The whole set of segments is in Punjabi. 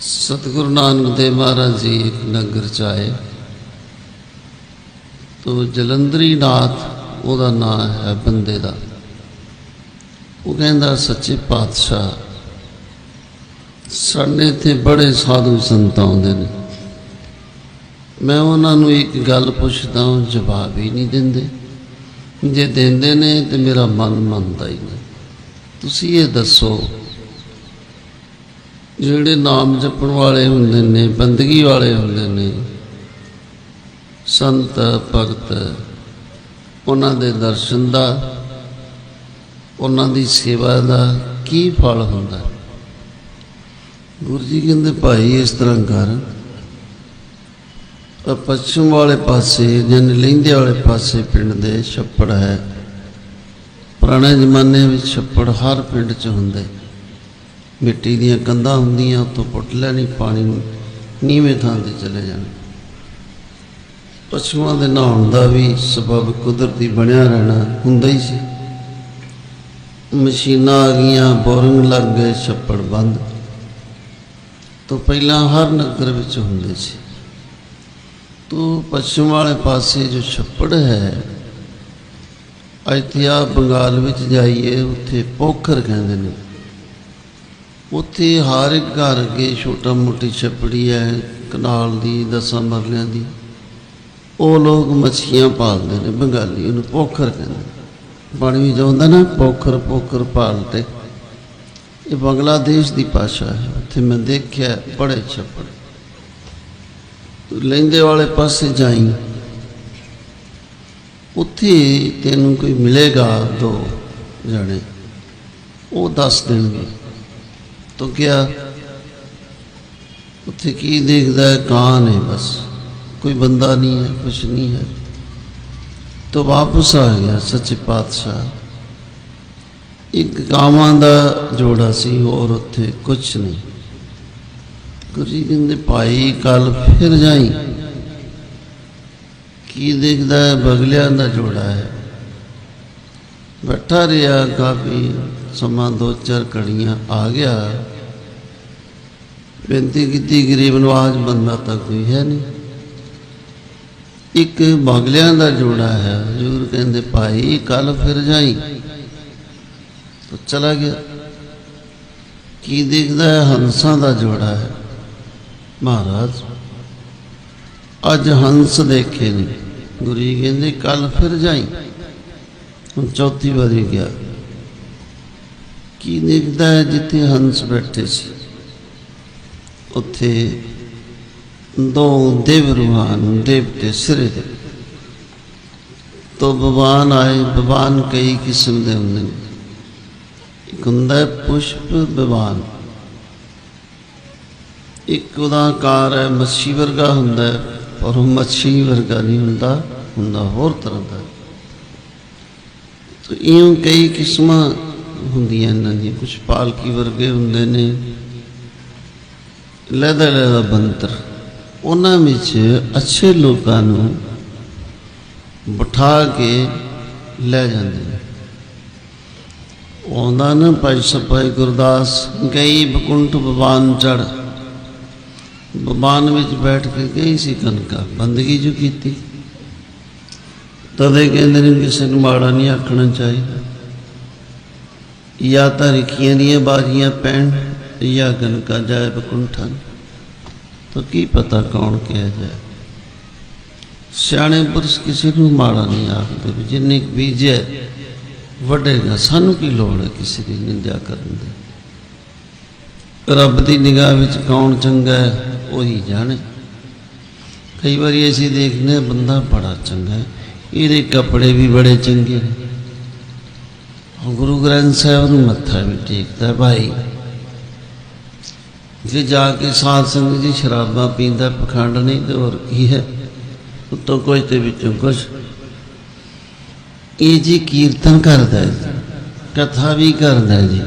ਸਤਿਗੁਰੂ ਨਾਨਕ ਦੇਵ ਮਹਾਰਾਜ ਜੀ ਇੱਕ ਨਗਰ ਚ ਆਏ। ਤੋ ਜਲੰਧਰੀ ਨਾਥ ਉਹਦਾ ਨਾਮ ਹੈ ਬੰਦੇ ਦਾ। ਉਹ ਕਹਿੰਦਾ, ਸੱਚੇ ਪਾਤਸ਼ਾਹ, ਸਾਡੇ ਇੱਥੇ ਬੜੇ ਸਾਧੂ ਸੰਤ ਆਉਂਦੇ ਨੇ। ਮੈਂ ਉਹਨਾਂ ਨੂੰ ਇੱਕ ਗੱਲ ਪੁੱਛਦਾ ਹਾਂ, ਜਵਾਬ ਹੀ ਨਹੀਂ ਦਿੰਦੇ। ਜੇ ਦਿੰਦੇ ਨੇ ਤੇ ਮੇਰਾ ਮਨ ਮੰਨਦਾ ਹੀ ਨਹੀਂ। ਤੁਸੀਂ ਇਹ ਦੱਸੋ ਜਿਹੜੇ ਨਾਮ ਜਪਣ ਵਾਲੇ ਹੁੰਦੇ ਨੇ, ਬੰਦਗੀ ਵਾਲੇ ਹੁੰਦੇ ਨੇ, ਸੰਤ, ਭਗਤ, ਉਹਨਾਂ ਦੇ ਦਰਸ਼ਨ ਦਾ, ਉਹਨਾਂ ਦੀ ਸੇਵਾ ਦਾ ਕੀ ਫਲ ਹੁੰਦਾ? ਗੁਰੂ ਜੀ ਕਹਿੰਦੇ, ਭਾਈ, ਇਸ ਤਰ੍ਹਾਂ ਕਰ। ਪੱਛਮ ਵਾਲੇ ਪਾਸੇ ਜਨ ਲਹਿੰਦੇ ਵਾਲੇ ਪਾਸੇ ਪਿੰਡ ਦੇ ਛੱਪੜ ਹੈ। ਪੁਰਾਣੇ ਜ਼ਮਾਨੇ ਵਿੱਚ ਛੱਪੜ ਹਰ ਪਿੰਡ 'ਚ ਹੁੰਦੇ। ਮਿੱਟੀ ਦੀਆਂ ਕੰਧਾਂ ਹੁੰਦੀਆਂ ਉੱਤੋਂ ਪੁੱਟ ਲੈਣੀ, ਪਾਣੀ ਨੂੰ ਨੀਵੇਂ ਥਾਂ ਤੇ ਚਲੇ ਜਾਣਾ। ਪਸ਼ੂਆਂ ਦੇ ਨਹਾਉਣ ਦਾ ਵੀ ਸਬਬ ਕੁਦਰਤੀ ਬਣਿਆ ਰਹਿਣਾ ਹੁੰਦਾ ਹੀ ਸੀ। ਮਸ਼ੀਨਾਂ ਆ ਗਈਆਂ, ਬੋਰਿੰਗ ਲੱਗ ਗਏ, ਛੱਪੜ ਬੰਦ। ਤੋਂ ਪਹਿਲਾਂ ਹਰ ਨਗਰ ਵਿੱਚ ਹੁੰਦੇ ਸੀ। ਤੋਂ ਪੱਛਮ ਵਾਲੇ ਪਾਸੇ ਜੋ ਛੱਪੜ ਹੈ ਇੱਥੇ ਆ ਬੰਗਾਲ ਵਿੱਚ ਜਾਈਏ, ਉੱਥੇ ਪੋਖਰ ਕਹਿੰਦੇ ਨੇ। ਉੱਥੇ ਹਰ ਇੱਕ ਘਰ ਅੱਗੇ ਛੋਟਾ ਮੋਟੀ ਛੱਪੜੀ ਹੈ, ਕਨਾਲ ਦੀ, ਦਸਾਂ ਮਰਲਿਆਂ ਦੀ। ਉਹ ਲੋਕ ਮੱਛੀਆਂ ਪਾਲਦੇ ਨੇ, ਬੰਗਾਲੀ ਉਹਨੂੰ ਪੋਖਰ ਕਹਿੰਦੇ ਪਾਣੀ ਵਿੱਚ ਆਉਂਦਾ ਨਾ, ਪੋਖਰ ਪੋਖਰ ਪਾਲਦੇ। ਇਹ ਬੰਗਲਾਦੇਸ਼ ਦੀ ਭਾਸ਼ਾ ਹੈ, ਉੱਥੇ ਮੈਂ ਦੇਖਿਆ ਬੜੇ ਛੱਪੜ। ਤੂੰ ਲਹਿੰਦੇ ਵਾਲੇ ਪਾਸੇ ਜਾਈ। ਉੱਥੇ ਤੈਨੂੰ ਕੋਈ ਮਿਲੇਗਾ ਦੋ ਜਣੇ, ਉਹ ਦੱਸ ਦੇਣਗੇ। ਤੂੰ ਕਿਹਾ ਉੱਥੇ ਕੀ ਦੇਖਦਾ ਹੈ ਕਾਂ ਹੈ ਬਸ ਕੋਈ ਬੰਦਾ ਨਹੀਂ ਹੈ ਕੁਛ ਨਹੀਂ ਹੈ तो वापस आ गया सच्चे पातशाह ਇੱਕ ਗਾਵਾਂ ਦਾ ਜੋੜਾ ਸੀ ਹੋਰ ਉੱਥੇ ਕੁਛ ਨਹੀਂ ਗੁਰੂ ਜੀ ਕਹਿੰਦੇ ਭਾਈ ਕੱਲ ਫਿਰ ਜਾਈ ਕੀ ਦੇਖਦਾ ਹੈ ਬਗਲਿਆਂ ਦਾ ਜੋੜਾ ਹੈ ਬੈਠਾ ਰਿਹਾ ਕਾਫੀ ਸਮਾਂ ਦੋ ਚਾਰ ਕੜੀਆਂ ਆ ਗਿਆ। ਬੇਨਤੀ ਕੀਤੀ, ਗਰੀਬ ਨਵਾਜ ਬੰਦਾ ਤਾਂ ਕੋਈ ਹੈ ਨਹੀਂ। ਇੱਕ ਬਗਲਿਆਂ ਦਾ ਜੋੜਾ ਹੈ, ਹਜ਼ੂਰ ਕਹਿੰਦੇ, ਭਾਈ, ਕੱਲ ਫਿਰ ਜਾਈ। ਤਾਂ ਚਲਾ ਗਿਆ। ਕੀ ਦੇਖਦਾ ਹੈ? ਹੰਸਾਂ ਦਾ ਜੋੜਾ ਹੈ। ਮਹਾਰਾਜ, ਅੱਜ ਹੰਸ ਦੇਖੇ ਨੇ। ਗੁਰੂ ਜੀ ਕਹਿੰਦੇ, ਕੱਲ ਫਿਰ ਜਾਈ। ਹੁਣ ਚੌਥੀ ਵਾਰੀ ਗਿਆ। ਕੀ ਦੇਖਦਾ ਹੈ ਜਿੱਥੇ ਹੰਸ ਬੈਠੇ ਸੀ? ਉੱਥੇ ਦੋ ਦੇਵ ਰੂਹਾਨ ਦੇਵਤੇ ਸਿਰੇ ਦੇ ਤੋ ਭਗਵਾਨ ਆਏ ਭਗਵਾਨ ਕਈ ਕਿਸਮ ਦੇ ਹੁੰਦੇ ਨੇ। ਇੱਕ ਹੁੰਦਾ ਪੁਸ਼ਪ ਭਗਵਾਨ ਇੱਕ ਉਹਦਾ ਆਕਾਰ ਹੈ ਮੱਛੀ ਵਰਗਾ ਹੁੰਦਾ ਪਰ ਉਹ ਮੱਛੀ ਵਰਗਾ ਨਹੀਂ ਹੁੰਦਾ ਹੁੰਦਾ ਹੋਰ ਤਰ੍ਹਾਂ ਦਾ। ਤੋ ਇਉਂ ਕਈ ਕਿਸਮਾਂ ਹੁੰਦੀਆਂ ਇਹਨਾਂ ਦੀਆਂ ਕੁਝ ਪਾਲਕੀ ਵਰਗੇ ਹੁੰਦੇ ਨੇ। ਲਹਿਦਾ ਲਹਿਦਾ ਬੰਤਰ। ਉਹਨਾਂ ਵਿੱਚ ਅੱਛੇ ਲੋਕਾਂ ਨੂੰ ਬਿਠਾ ਕੇ ਲੈ ਜਾਂਦੇ ਨੇ। ਆਉਂਦਾ ਨਾ ਭਾਈ ਸਭਾਈ ਗੁਰਦਾਸ ਗਈ ਬਕੁੰਠ ਬਵਾਨ ਚੜ ਬਵਾਨ ਵਿੱਚ ਬੈਠ ਕੇ ਗਈ ਸੀ ਕਨਕਾ ਬੰਦਗੀ ਜੋ ਕੀਤੀ? ਤਦੇ ਕਹਿੰਦੇ ਨੇ, ਕਿਸੇ ਨੂੰ ਮਾੜਾ ਨਹੀਂ ਆਖਣਾ ਚਾਹੀਦਾ। ਜਾਂ ਤਾਂ ਰਿਖੀਆਂ ਦੀਆਂ ਬਾਜੀਆਂ ਪੈਣ ਜਾਂ ਕਨਕਾ ਜਾਏ ਬਕੁੰਠਾਂ ਤਾਂ ਕੀ ਪਤਾ ਕੌਣ ਕਿਹਾ ਜਾਏ ਸਿਆਣੇ ਪੁਰਸ਼ ਕਿਸੇ ਨੂੰ ਮਾੜਾ ਨਹੀਂ ਆਖਦੇ ਵੀ ਜਿੰਨੇ ਕੁ ਬੀਜਿਆ ਵੱਡੇਗਾ ਸਾਨੂੰ ਕੀ ਲੋੜ ਹੈ ਕਿਸੇ ਦੀ ਨਿੰਦਿਆ ਕਰਨ ਦੀ ਰੱਬ ਦੀ ਨਿਗਾਹ ਵਿੱਚ ਕੌਣ ਚੰਗਾ ਹੈ ਉਹੀ ਜਾਣੇ ਕਈ ਵਾਰੀ ਅਸੀਂ ਦੇਖਦੇ ਹਾਂ ਬੰਦਾ ਬੜਾ ਚੰਗਾ ਹੈ ਇਹਦੇ ਕੱਪੜੇ ਵੀ ਬੜੇ ਚੰਗੇ ਨੇ ਉਹ ਗੁਰੂ ਗ੍ਰੰਥ ਸਾਹਿਬ ਨੂੰ ਮੱਥਾ ਵੀ ਟੇਕਦਾ ਭਾਈ। ਜੇ ਜਾ ਕੇ ਸਾਧ ਸੰਗਤ ਜੀ ਸ਼ਰਾਬਾਂ ਪੀਂਦਾ, ਪਖੰਡ ਨਹੀਂ ਤੇ ਹੋਰ ਕੀ ਹੈ? ਉੱਤੋਂ ਕੁਝ ਤੇ ਵਿੱਚੋਂ ਕੁਝ ਇਹ ਜੀ ਕੀਰਤਨ ਕਰਦਾ ਹੈ ਕਥਾ ਵੀ ਕਰਦਾ ਜੀ।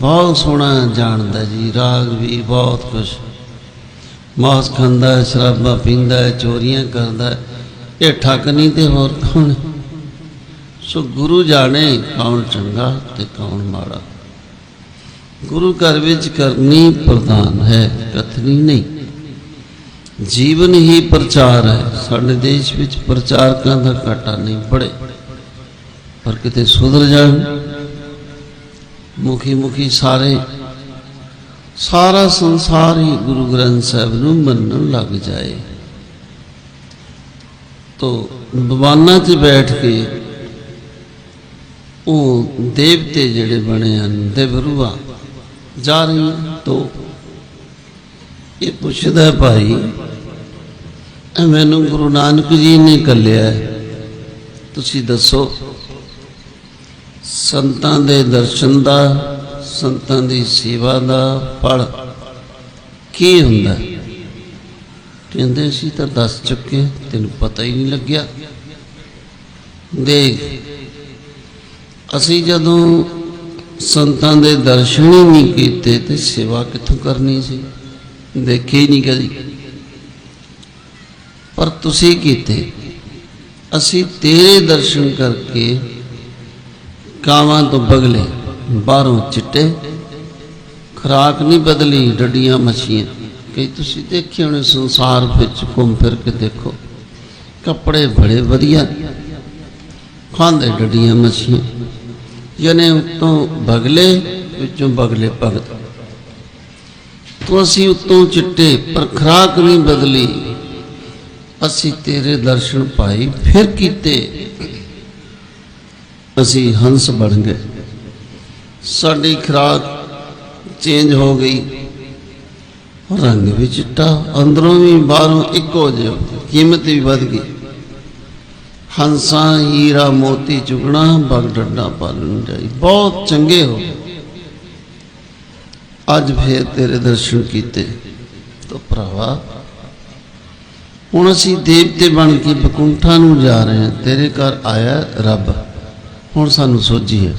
ਬਹੁਤ ਸੋਹਣਾ ਜਾਣਦਾ ਜੀ, ਰਾਗ ਵੀ ਬਹੁਤ ਕੁਛ। ਮਾਸ ਖਾਂਦਾ, ਸ਼ਰਾਬਾਂ ਪੀਂਦਾ, ਚੋਰੀਆਂ ਕਰਦਾ, ਇਹ ਠੱਗ ਨਹੀਂ ਤੇ ਹੋਰ ਕੌਣ ਸੋ ਗੁਰੂ ਜਾਣੇ ਕੌਣ ਚੰਗਾ ਤੇ ਕੌਣ ਮਾੜਾ ਗੁਰੂ ਘਰ ਵਿੱਚ ਕਰਨੀ ਪ੍ਰਧਾਨ ਹੈ ਕਥਨੀ ਨਹੀਂ ਜੀਵਨ ਹੀ ਪ੍ਰਚਾਰ ਹੈ ਸਾਡੇ ਦੇਸ਼ ਵਿੱਚ ਪ੍ਰਚਾਰਕਾਂ ਦਾ ਘਾਟਾ ਨਹੀਂ ਬੜੇ ਪਰ ਕਿਤੇ ਸੁਧਰ ਜਾਣ ਮੁਖੀ ਮੁਖੀ ਸਾਰੇ ਸਾਰਾ ਸੰਸਾਰ ਹੀ ਗੁਰੂ ਗ੍ਰੰਥ ਸਾਹਿਬ ਨੂੰ ਮੰਨਣ ਲੱਗ ਜਾਏ ਤੋ ਬਵਾਨਾ 'ਚ ਬੈਠ ਕੇ ਉਹ ਦੇਵਤੇ ਜਿਹੜੇ ਬਣੇ ਹਨ, ਦੇਵਰੂਆ, ਜਾ ਰਹੀ ਤੋ ਇਹ ਪੁੱਛਦਾ ਭਾਈ ਮੈਨੂੰ ਗੁਰੂ ਨਾਨਕ ਜੀ ਨੇ ਕੱਲਿਆ ਹੈ। ਤੁਸੀਂ ਦੱਸੋ, ਸੰਤਾਂ ਦੇ ਦਰਸ਼ਨ ਦਾ, ਸੰਤਾਂ ਦੀ ਸੇਵਾ ਦਾ ਫਲ ਕੀ ਹੁੰਦਾ? ਕਹਿੰਦੇ ਸੀ ਤਾਂ ਦੱਸ ਚੁੱਕੇ ਤੈਨੂੰ ਪਤਾ ਹੀ ਨਹੀਂ ਲੱਗਿਆ। ਦੇਖ ਅਸੀਂ ਜਦੋਂ ਸੰਤਾਂ ਦੇ ਦਰਸ਼ਨ ਹੀ ਨਹੀਂ ਕੀਤੇ ਤੇ ਸੇਵਾ ਕਿੱਥੋਂ ਕਰਨੀ ਸੀ? ਦੇਖੇ ਹੀ ਨਹੀਂ ਕਦੀ। ਪਰ ਤੁਸੀਂ ਕੀਤੇ। ਅਸੀਂ ਤੇਰੇ ਦਰਸ਼ਨ ਕਰਕੇ ਕਾਵਾਂ ਤੋਂ ਬਗਲੇ ਬਾਹਰੋਂ ਚਿੱਟੇ, ਖਰਾਕ ਨਹੀਂ ਬਦਲੀ, ਡੱਡੀਆਂ ਮੱਛੀਆਂ। ਕਈ ਤੁਸੀਂ ਦੇਖੇ ਹੋਣੇ ਸੰਸਾਰ ਵਿੱਚ ਘੁੰਮ ਫਿਰ ਕੇ ਦੇਖੋ। ਕੱਪੜੇ ਬੜੇ ਵਧੀਆ। ਖਾਂਦੇ ਡੱਡੀਆਂ ਮੱਛੀਆਂ। ਜਨੇ ਉਤੋਂ ਬਗਲੇ, ਵਿੱਚੋਂ ਬਗਲੇ ਭਗਤ। ਤੋ ਅਸੀਂ ਉਤੋਂ ਚਿੱਟੇ ਪਰ ਖਰਾਕ ਨਹੀਂ ਬਦਲੀ। ਅਸੀਂ ਤੇਰੇ ਦਰਸ਼ਨ ਪਾਈ ਫਿਰ ਕੀਤੇ। ਅਸੀਂ ਹੰਸ ਬਣ ਗਏ। ਸਾਡੀ ਖਰਾਕ ਚੇਂਜ ਹੋ ਗਈ। ਰੰਗ ਵੀ ਚਿੱਟਾ, ਅੰਦਰੋਂ ਵੀ ਬਾਹਰੋਂ ਇੱਕੋ ਜਿਹਾ। ਕੀਮਤ ਵੀ ਵੱਧ ਗਈ। ਹੰਸਾਂ, ਹੀਰਾ, ਮੋਤੀ, ਚੁਗਣਾ, ਬਗ ਡੱਡਾ ਪਾਲਣ ਜਾਈ। ਬਹੁਤ ਚੰਗੇ ਹੋ ਅੱਜ ਫੇਰ ਤੇਰੇ ਦਰਸ਼ਨ ਕੀਤੇ। ਤੋ ਭਰਾਵਾ, ਹੁਣ ਅਸੀਂ ਦੇਵਤੇ ਬਣ ਕੇ ਬਕੁੰਠਾ ਨੂੰ ਜਾ ਰਹੇ ਹਾਂ। ਤੇਰੇ ਘਰ ਆਇਆ ਰੱਬ, ਹੁਣ ਸਾਨੂੰ ਸੋਝੀ ਹੈ।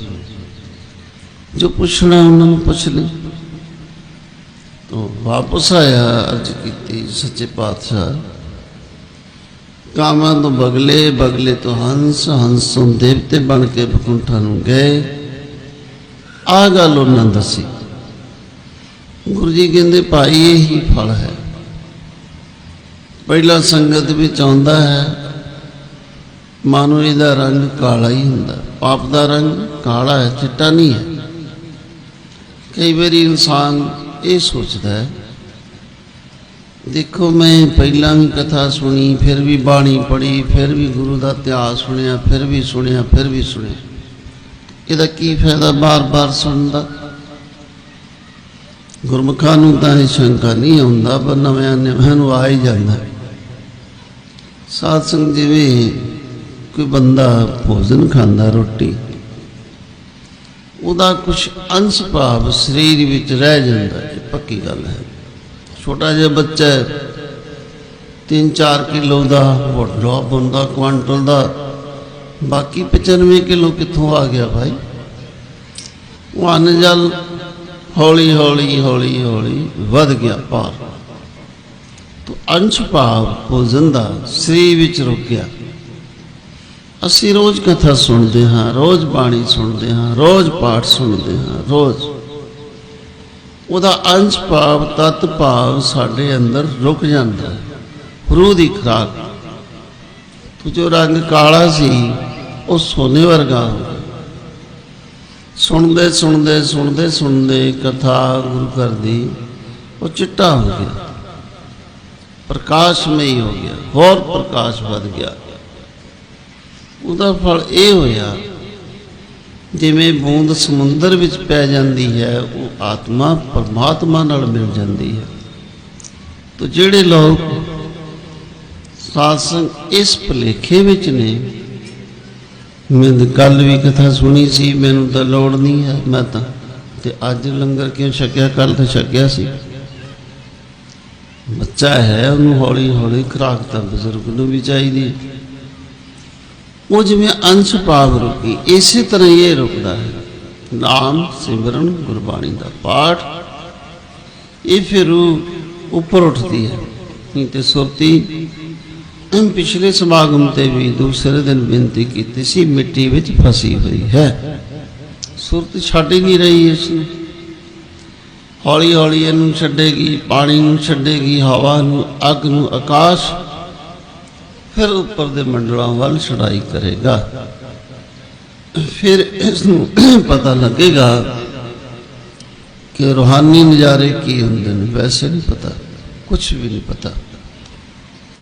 ਜੋ ਪੁੱਛਣਾ ਉਹਨਾਂ ਨੂੰ ਪੁੱਛ ਲੈ। ਤੋ ਵਾਪਸ ਆਇਆ ਅਰਜ ਕੀਤੀ ਸੱਚੇ ਪਾਤਸ਼ਾਹ। ਕਾਮਾਂ ਤੋਂ ਬਗਲੇ ਬਗਲੇ ਤੋਂ ਹੰਸ ਹੰਸ ਤੋਂ ਦੇਵਤੇ ਬਣ ਕੇ ਬਕੁੰਠਾ ਨੂੰ ਗਏ। ਆ ਗੱਲ ਉਹਨਾਂ ਦੱਸੀ। ਗੁਰੂ ਜੀ ਕਹਿੰਦੇ, ਭਾਈ, ਇਹ ਹੀ ਫਲ ਹੈ। ਪਹਿਲਾ ਸੰਗਤ ਵਿੱਚ ਆਉਂਦਾ ਹੈ। ਮਾਨੋ ਇਹਦਾ ਰੰਗ ਕਾਲਾ ਹੀ ਹੁੰਦਾ। ਪਾਪ ਦਾ ਰੰਗ ਕਾਲਾ ਹੈ, ਚਿੱਟਾ ਨਹੀਂ ਹੈ। ਕਈ ਵਾਰੀ ਇਨਸਾਨ ਇਹ ਸੋਚਦਾ ਹੈ ਦੇਖੋ, ਮੈਂ ਪਹਿਲਾਂ ਵੀ ਕਥਾ ਸੁਣੀ, ਫਿਰ ਵੀ ਬਾਣੀ ਪੜ੍ਹੀ, ਫਿਰ ਵੀ ਗੁਰੂ ਦਾ ਇਤਿਹਾਸ ਸੁਣਿਆ, ਫਿਰ ਵੀ ਸੁਣਿਆ, ਫਿਰ ਵੀ ਸੁਣਿਆ। ਇਹਦਾ ਕੀ ਫਾਇਦਾ ਬਾਰ-ਬਾਰ ਸੁਣਨ ਦਾ? ਗੁਰਮੁਖਾਂ ਨੂੰ ਤਾਂ ਇਹ ਸ਼ੰਕਾ ਨਹੀਂ ਆਉਂਦਾ, ਪਰ ਨਵਿਆਂ ਨਵਿਆਂ ਨੂੰ ਆ ਹੀ ਜਾਂਦਾ। ਸਾਧ ਸੰਗ ਜਿਵੇਂ ਕੋਈ ਬੰਦਾ ਭੋਜਨ ਖਾਂਦਾ ਰੋਟੀ, ਉਹਦਾ ਕੁਝ ਅੰਸ਼ ਭਾਵ ਸਰੀਰ ਵਿੱਚ ਰਹਿ ਜਾਂਦਾ ਹੈ ਪੱਕੀ ਗੱਲ ਹੈ। ਛੋਟਾ ਜਿਹਾ ਬੱਚਾ 3-4 ਕਿਲੋ ਦਾ ਵੱਡਾ ਬੰਦਾ ਕੁਆਂਟਲ ਦਾ ਬਾਕੀ 95 ਕਿਲੋ ਕਿੱਥੋਂ ਆ ਗਿਆ ਭਾਈ ਉਹ ਅੰਨ ਜਲ ਹੌਲੀ ਹੌਲੀ ਹੌਲੀ ਹੌਲੀ ਵੱਧ ਗਿਆ ਭਾਰ ਤੋ ਅੰਸ਼ ਭਾਵ ਭੋਜਨ ਦਾ ਸਰੀਰ ਵਿੱਚ ਰੁਕ ਗਿਆ ਅਸੀਂ ਰੋਜ਼ ਕਥਾ ਸੁਣਦੇ ਹਾਂ ਰੋਜ਼ ਬਾਣੀ ਸੁਣਦੇ ਹਾਂ ਰੋਜ਼ ਪਾਠ ਸੁਣਦੇ ਹਾਂ ਰੋਜ਼ ਉਹਦਾ ਅੰਸ਼ ਭਾਵ, ਤਤ ਭਾਵ ਸਾਡੇ ਅੰਦਰ ਰੁਕ ਜਾਂਦਾ ਰੂਹ ਦੀ ਖਰਾਕ। ਤੋ ਜੋ ਰੰਗ ਕਾਲਾ ਸੀ, ਉਹ ਸੋਨੇ ਵਰਗਾ ਹੋ ਸੁਣਦੇ ਸੁਣਦੇ ਸੁਣਦੇ ਸੁਣਦੇ ਕਥਾ ਗੁਰੂ ਘਰ ਦੀ ਉਹ ਚਿੱਟਾ ਹੋ ਗਿਆ। ਪ੍ਰਕਾਸ਼ਮਈ ਹੋ ਗਿਆ। ਹੋਰ ਪ੍ਰਕਾਸ਼ ਵੱਧ ਗਿਆ। ਉਹਦਾ ਫਲ ਇਹ ਹੋਇਆ ਜਿਵੇਂ ਬੂੰਦ ਸਮੁੰਦਰ ਵਿੱਚ ਪੈ ਜਾਂਦੀ ਹੈ, ਉਹ ਆਤਮਾ ਪਰਮਾਤਮਾ ਨਾਲ ਮਿਲ ਜਾਂਦੀ ਹੈ। ਤੋ ਜਿਹੜੇ ਲੋਕ ਸਾਸੰਗ ਇਸ ਭਲੇਖੇ ਵਿੱਚ ਨੇ, ਮੈਂ ਕੱਲ ਵੀ ਕਥਾ ਸੁਣੀ ਸੀ, ਮੈਨੂੰ ਤਾਂ ਲੋੜ ਨਹੀਂ ਹੈ, ਮੈਂ ਤਾਂ, ਤੇ ਅੱਜ ਲੰਗਰ ਕਿਉਂ ਛਕਿਆ, ਕੱਲ ਤਾਂ ਛਕਿਆ ਸੀ। ਬੱਚਾ ਹੈ ਉਹਨੂੰ ਹੌਲੀ ਹੌਲੀ ਖੁਰਾਕ ਤਾਂ ਬਜ਼ੁਰਗ ਨੂੰ ਵੀ ਚਾਹੀਦੀ ਹੈ। ਉਹ ਜਿਵੇਂ ਅੰਸ਼ ਭਾਵ ਰੁਕੀ, ਇਸੇ ਤਰ੍ਹਾਂ ਹੀ ਇਹ ਰੁਕਦਾ ਹੈ। ਨਾਮ ਸਿਮਰਨ ਗੁਰਬਾਣੀ ਦਾ ਪਾਠ। ਇਹ ਫਿਰ ਉੱਪਰ ਉੱਠਦੀ ਹੈ। ਨਹੀਂ ਤੇ ਸੁਰਤੀ ਅਮ ਪਿਛਲੇ ਸਮਾਗਮ ਤੇ ਵੀ ਦੂਸਰੇ ਦਿਨ ਬੇਨਤੀ ਕੀਤੀ ਸੀ, ਮਿੱਟੀ ਵਿੱਚ ਫਸੀ ਹੋਈ ਹੈ। ਸੁਰਤ ਛੱਡ ਹੀ ਨਹੀਂ ਰਹੀ ਇਸ ਨੂੰ। ਹੌਲੀ ਹੌਲੀ ਇਹਨੂੰ ਛੱਡੇਗੀ, ਪਾਣੀ ਨੂੰ ਛੱਡੇਗੀ, ਹਵਾ ਨੂੰ, ਅੱਗ ਨੂੰ, ਆਕਾਸ਼ ਫਿਰ ਉੱਪਰ ਦੇ ਮੰਡਲਾਂ ਵੱਲ ਚੜਾਈ ਕਰੇਗਾ ਫਿਰ ਇਸ ਨੂੰ ਪਤਾ ਲੱਗੇਗਾ ਕਿ ਰੂਹਾਨੀ ਨਜ਼ਾਰੇ ਕੀ ਹੁੰਦੇ ਨੇ ਵੈਸੇ ਨਹੀਂ ਪਤਾ ਕੁਝ ਵੀ ਨਹੀਂ ਪਤਾ